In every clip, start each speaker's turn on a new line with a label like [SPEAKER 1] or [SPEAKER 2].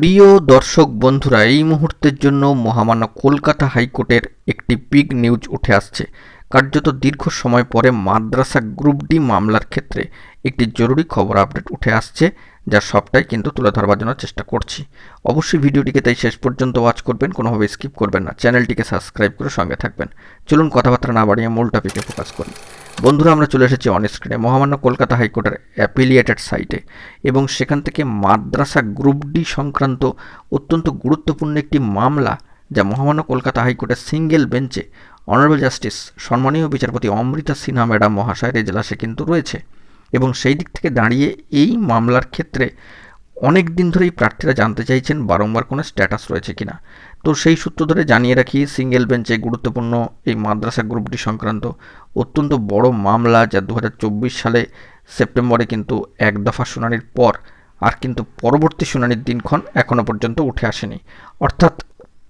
[SPEAKER 1] প্রিয় দর্শক বন্ধুরা, এই মুহূর্তের জন্য মহামান্য কলকাতা হাইকোর্টের একটি বিগ নিউজ উঠে আসছে। কার্যত দীর্ঘ সময় পরে মাদ্রাসা গ্রুপ ডি মামলার ক্ষেত্রে একটি জরুরি খবর আপডেট উঠে আসছে। যার সবটাই কিন্তু তুলে ধরবার জন্য চেষ্টা করছি। অবশ্যই ভিডিওটিকে তাই শেষ পর্যন্ত ওয়াচ করবেন, কোনোভাবে স্কিপ করবেন না। চ্যানেলটিকে সাবস্ক্রাইব করে সঙ্গে থাকবেন। চলুন কথাবার্তা না বাড়িয়ে মূল টপিকে ফোকাস করি। বন্ধুরা, আমরা চলে এসেছি অন স্ক্রিনে মহামান্য কলকাতা হাইকোর্টের অ্যাপিলিয়েটেড সাইটে এবং সেখান থেকে মাদ্রাসা গ্রুপ ডি সংক্রান্ত অত্যন্ত গুরুত্বপূর্ণ একটি মামলা যা মহামান্য কলকাতা হাইকোর্টের সিঙ্গেল বেঞ্চে অনারেবল জাস্টিস সম্মানীয় বিচারপতি অমৃতা সিনহা ম্যাডাম মহাশয়ের এজলাসে কিন্তু রয়েছে। এবং সেই দিক থেকে দাঁড়িয়ে এই মামলার ক্ষেত্রে অনেক দিন ধরেই প্রার্থীরা জানতে চাইছেন বারংবার কোনো স্ট্যাটাস রয়েছে কিনা। তো সেই সূত্র ধরে জানিয়ে রাখি সিঙ্গেল বেঞ্চে গুরুত্বপূর্ণ এই মাদ্রাসা গ্রুপটি সংক্রান্ত অত্যন্ত বড় মামলা যা দু হাজার চব্বিশ সালে সেপ্টেম্বরে কিন্তু এক দফা শুনানির পর আর কিন্তু পরবর্তী শুনানির দিনক্ষণ এখনও পর্যন্ত উঠে আসেনি। অর্থাৎ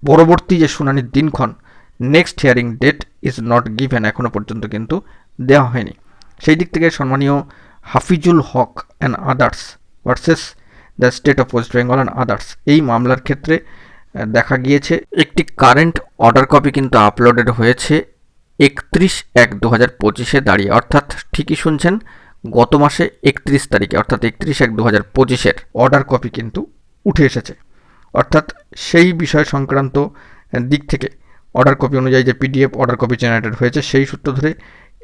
[SPEAKER 1] পরবর্তী যে শুনানির দিনক্ষণ next hearing date is not given এখনও পর্যন্ত কিন্তু দেওয়া হয়নি। সেই দিক থেকে সম্মানীয় Hafizul Haque and others versus the state of West Bengal and others এই মামলার ক্ষেত্রে দেখা গিয়েছে একটি কারেন্ট অর্ডার কপি কিন্তু আপলোডেড হয়েছে একত্রিশ এক দু হাজার পঁচিশে দাঁড়িয়ে। অর্থাৎ ঠিকই শুনছেন, গত মাসে একত্রিশ তারিখে, অর্থাৎ একত্রিশ এক দু হাজার পঁচিশের অর্ডার কপি কিন্তু উঠে এসেছে। অর্থাৎ সেই বিষয় সংক্রান্ত দিক থেকে অর্ডার কপি অনুযায়ী যে পিডিএফ অর্ডার কপি জেনারেটেড হয়েছে, সেই সূত্র ধরে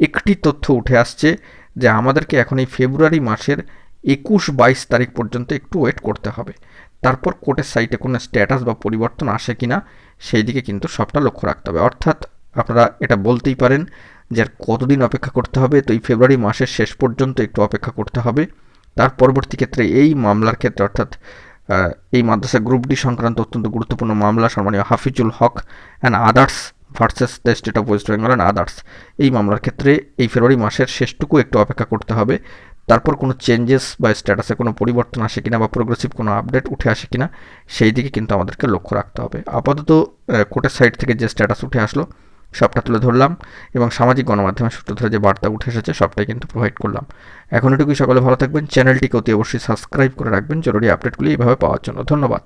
[SPEAKER 1] একটি তথ্য উঠে আসছে যে আমাদেরকে এখন এই ফেব্রুয়ারি মাসের একুশ বাইশ তারিখ পর্যন্ত একটু ওয়েট করতে হবে। তারপর কোর্টের সাইটে কোনো স্ট্যাটাস বা পরিবর্তন আসে কিনা সেই দিকে কিন্তু সবটা লক্ষ্য রাখতে হবে। অর্থাৎ আপনারা এটা বলতেই পারেন যে আর কতদিন অপেক্ষা করতে হবে। তো এই ফেব্রুয়ারি মাসের শেষ পর্যন্ত একটু অপেক্ষা করতে হবে। তার পরবর্তী ক্ষেত্রে এই মামলার ক্ষেত্রে অর্থাৎ এই মাদ্রাসা গ্রুপ ডি সংক্রান্ত অত্যন্ত গুরুত্বপূর্ণ মামলা, সম্মানীয় Hafizul Haque and others versus the state of West Bengal and others এই মামলার ক্ষেত্রে এই ফেব্রুয়ারি মাসের শেষটুকু একটু অপেক্ষা করতে হবে। তারপর কোনো চেঞ্জেস বা স্ট্যাটাসে কোনো পরিবর্তন আসে কিনা বা প্রোগ্রেসিভ কোনো আপডেট উঠে আসে কিনা, সেই দিকে কিন্তু আমাদেরকে লক্ষ্য রাখতে হবে। আপাতত কোর্টের সাইড থেকে যে স্ট্যাটাস উঠে আসলো, সবটা তুলে ধরলাম এবং সামাজিক গণমাধ্যমের সূত্র ধরে যে বার্তা উঠে এসেছে, সবটাই কিন্তু প্রোভাইড করলাম। এখন এটুকুই সকলে ভালো থাকবেন। চ্যানেলটিকে অতি অবশ্যই সাবস্ক্রাইব করে রাখবেন। জরুরি আপডেটগুলি এইভাবে পাওয়ার জন্য। ধন্যবাদ।